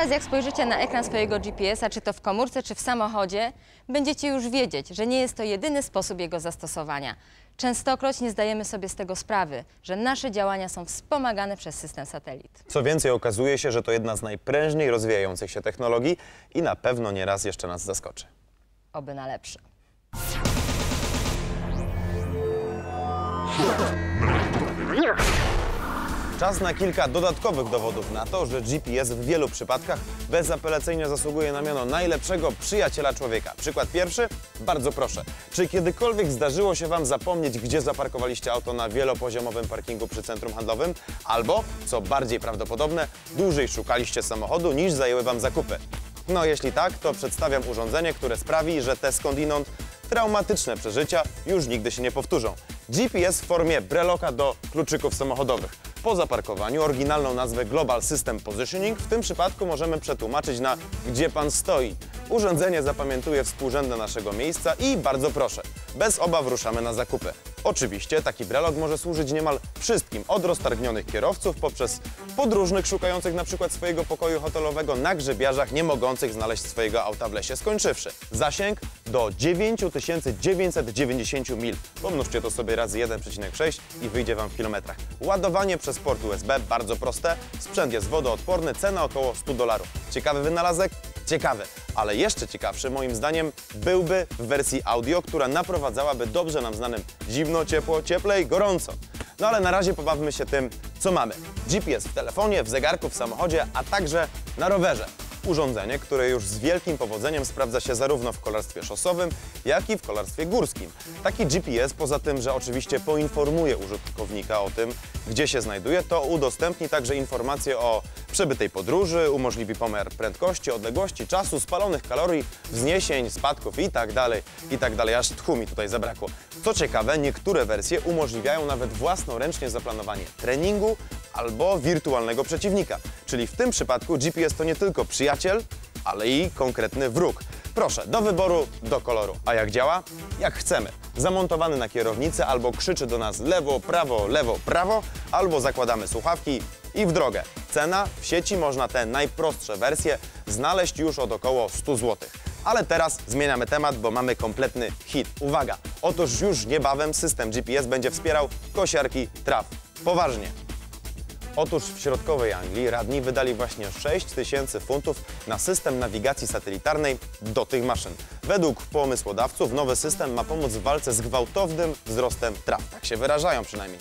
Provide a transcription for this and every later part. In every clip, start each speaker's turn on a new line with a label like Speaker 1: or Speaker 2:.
Speaker 1: teraz jak spojrzycie na ekran swojego GPS-a, czy to w komórce, czy w samochodzie, będziecie już wiedzieć, że nie jest to jedyny sposób jego zastosowania. Częstokroć nie zdajemy sobie z tego sprawy, że nasze działania są wspomagane przez system satelit.
Speaker 2: Co więcej, okazuje się, że to jedna z najprężniej rozwijających się technologii i na pewno nie raz jeszcze nas zaskoczy.
Speaker 1: Oby na lepsze.
Speaker 2: Czas na kilka dodatkowych dowodów na to, że GPS w wielu przypadkach bezapelacyjnie zasługuje na miano najlepszego przyjaciela człowieka. Przykład pierwszy? Bardzo proszę. Czy kiedykolwiek zdarzyło się Wam zapomnieć, gdzie zaparkowaliście auto na wielopoziomowym parkingu przy centrum handlowym? Albo, co bardziej prawdopodobne, dłużej szukaliście samochodu niż zajęły Wam zakupy? No jeśli tak, to przedstawiam urządzenie, które sprawi, że te skądinąd traumatyczne przeżycia już nigdy się nie powtórzą. GPS w formie breloka do kluczyków samochodowych. Po zaparkowaniu oryginalną nazwę Global System Positioning w tym przypadku możemy przetłumaczyć na gdzie pan stoi. Urządzenie zapamiętuje współrzędne naszego miejsca i bardzo proszę, bez obaw ruszamy na zakupy. Oczywiście taki brelok może służyć niemal wszystkim, od roztargnionych kierowców poprzez podróżnych szukających przykład swojego pokoju hotelowego na grzebiarzach, nie mogących znaleźć swojego auta w lesie skończywszy. Zasięg do 9990 mil. Pomnóżcie to sobie razy 1,6 i wyjdzie Wam w kilometrach. Ładowanie przez port USB bardzo proste, sprzęt jest wodoodporny, cena około 100 dolarów. Ciekawy wynalazek? Ciekawy, ale jeszcze ciekawszy moim zdaniem byłby w wersji audio, która naprowadzałaby dobrze nam znanym zimno, ciepło, cieplej, gorąco. No ale na razie pobawmy się tym, co mamy. GPS w telefonie, w zegarku, w samochodzie, a także na rowerze. Urządzenie, które już z wielkim powodzeniem sprawdza się zarówno w kolarstwie szosowym, jak i w kolarstwie górskim. Taki GPS, poza tym, że oczywiście poinformuje użytkownika o tym, gdzie się znajduje, to udostępni także informacje o przebytej podróży, umożliwi pomiar prędkości, odległości, czasu, spalonych kalorii, wzniesień, spadków itd., itd. Aż tchu mi tutaj zabrakło. Co ciekawe, niektóre wersje umożliwiają nawet własnoręcznie zaplanowanie treningu albo wirtualnego przeciwnika. Czyli w tym przypadku GPS to nie tylko przyjaciel, ale i konkretny wróg. Proszę, do wyboru, do koloru. A jak działa? Jak chcemy. Zamontowany na kierownicy albo krzyczy do nas lewo, prawo, lewo, prawo, albo zakładamy słuchawki i w drogę. Cena? W sieci można te najprostsze wersje znaleźć już od około 100 zł. Ale teraz zmieniamy temat, bo mamy kompletny hit. Uwaga! Otóż już niebawem system GPS będzie wspierał kosiarki traw. Poważnie. Otóż w środkowej Anglii radni wydali właśnie 6 tysięcy funtów na system nawigacji satelitarnej do tych maszyn. Według pomysłodawców nowy system ma pomóc w walce z gwałtownym wzrostem traw. Tak się wyrażają przynajmniej.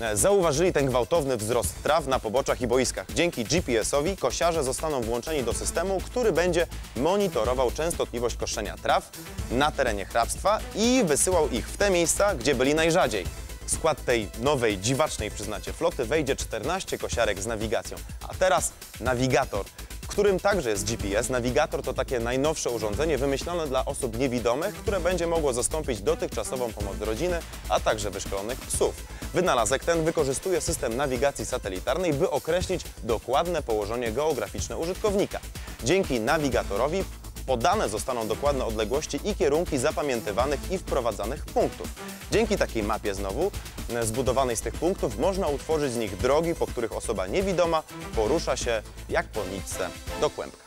Speaker 2: E, Zauważyli ten gwałtowny wzrost traw na poboczach i boiskach. Dzięki GPS-owi kosiarze zostaną włączeni do systemu, który będzie monitorował częstotliwość koszenia traw na terenie hrabstwa i wysyłał ich w te miejsca, gdzie byli najrzadziej. W skład tej nowej, dziwacznej, przyznacie, floty wejdzie 14 kosiarek z nawigacją. A teraz nawigator, w którym także jest GPS. Nawigator to takie najnowsze urządzenie wymyślone dla osób niewidomych, które będzie mogło zastąpić dotychczasową pomoc rodziny, a także wyszkolonych psów. Wynalazek ten wykorzystuje system nawigacji satelitarnej, by określić dokładne położenie geograficzne użytkownika. Dzięki nawigatorowi podane zostaną dokładne odległości i kierunki zapamiętywanych i wprowadzanych punktów. Dzięki takiej mapie znowu, e, zbudowanej z tych punktów, można utworzyć z nich drogi, po których osoba niewidoma porusza się jak po nitce do kłębka.